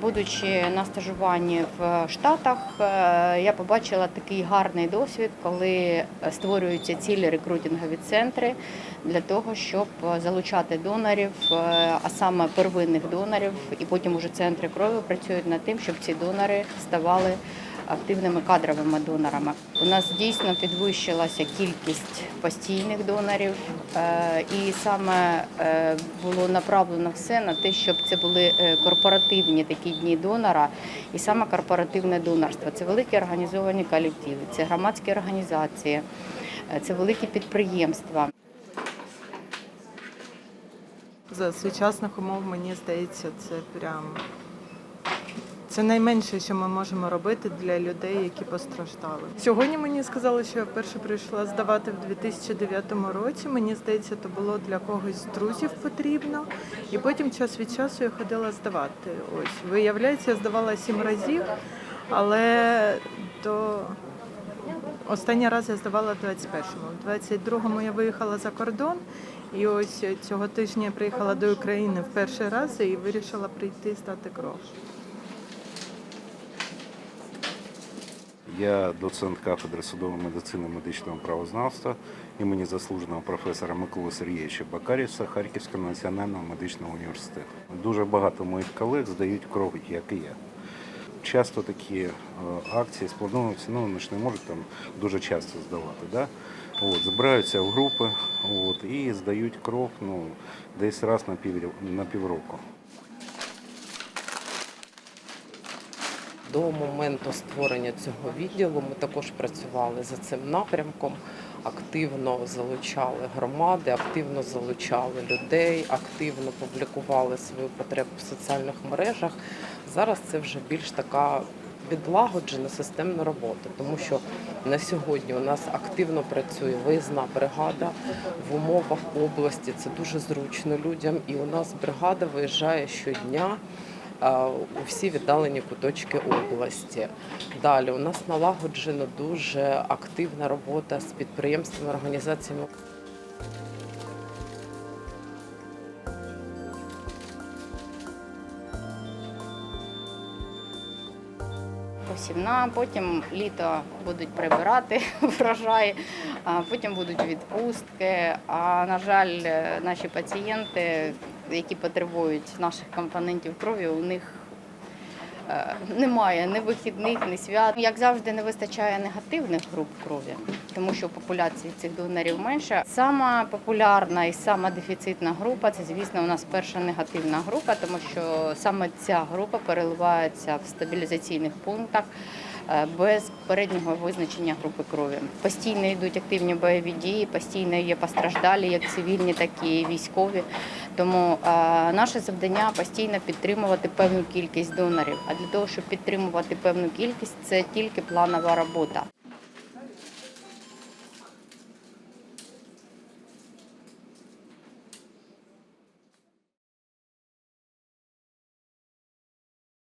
будучи на стажуванні в Штатах, е, я побачила такий гарний досвід, коли створюються цілі рекрутингові центри для того, щоб залучати донорів, е, а саме первинних донорів, і потім уже центри крові працюють над тим, щоб ці донори ставали активними кадровими донорами. У нас дійсно підвищилася кількість постійних донорів, е, і саме е, було направлено все на те, щоб це були е, корпоративні такі дні донора, і саме корпоративне донорство. Це великі організовані колективи, це громадські організації, це великі підприємства. За сучасних умов, мені здається, це прям це найменше, що ми можемо робити для людей, які постраждали. Сьогодні мені сказали, що я вперше прийшла здавати в 2009 році. Мені здається, то було для когось з друзів потрібно. І потім час від часу я ходила здавати. Ось виявляється, я здавала сім разів, але до Останній раз я здавала в 21-му. В 22-му я виїхала за кордон, і ось цього тижня я приїхала до України в перший раз і вирішила прийти здати кров. Я доцент кафедри судової медицини медичного правознавства імені заслуженого професора Миколи Сергійовича Бакаріса Харківського національного медичного університету. Дуже багато моїх колег здають кров, як і я. Часто такі е, акції сплануються, ну вони ж не можуть там дуже часто здавати. Да? От, збираються в групи от, і здають кров ну, десь раз на півроку. До моменту створення цього відділу ми також працювали за цим напрямком, активно залучали громади, активно залучали людей, активно публікували свою потребу в соціальних мережах. Зараз це вже більш така відлагоджена системна робота, тому що на сьогодні у нас активно працює виїзна бригада в умовах області. Це дуже зручно людям, і у нас бригада виїжджає щодня у всі віддалені куточки області. Далі у нас налагоджена дуже активна робота з підприємствами, організаціями. посівна, потім літо будуть прибирати врожай, потім будуть відпустки. А на жаль, наші пацієнти, які потребують наших компонентів крові, у них е, немає ні вихідних, ні свят. Як завжди, не вистачає негативних груп крові, тому що популяції цих донорів менше. Сама популярна і сама дефіцитна група це, звісно, у нас перша негативна група, тому що саме ця група переливається в стабілізаційних пунктах. е, Без переднього визначення групи крові постійно йдуть активні бойові дії, постійно є постраждалі, як цивільні, так і військові. Тому наше завдання постійно підтримувати певну кількість донорів. А для того, щоб підтримувати певну кількість, це тільки планова робота.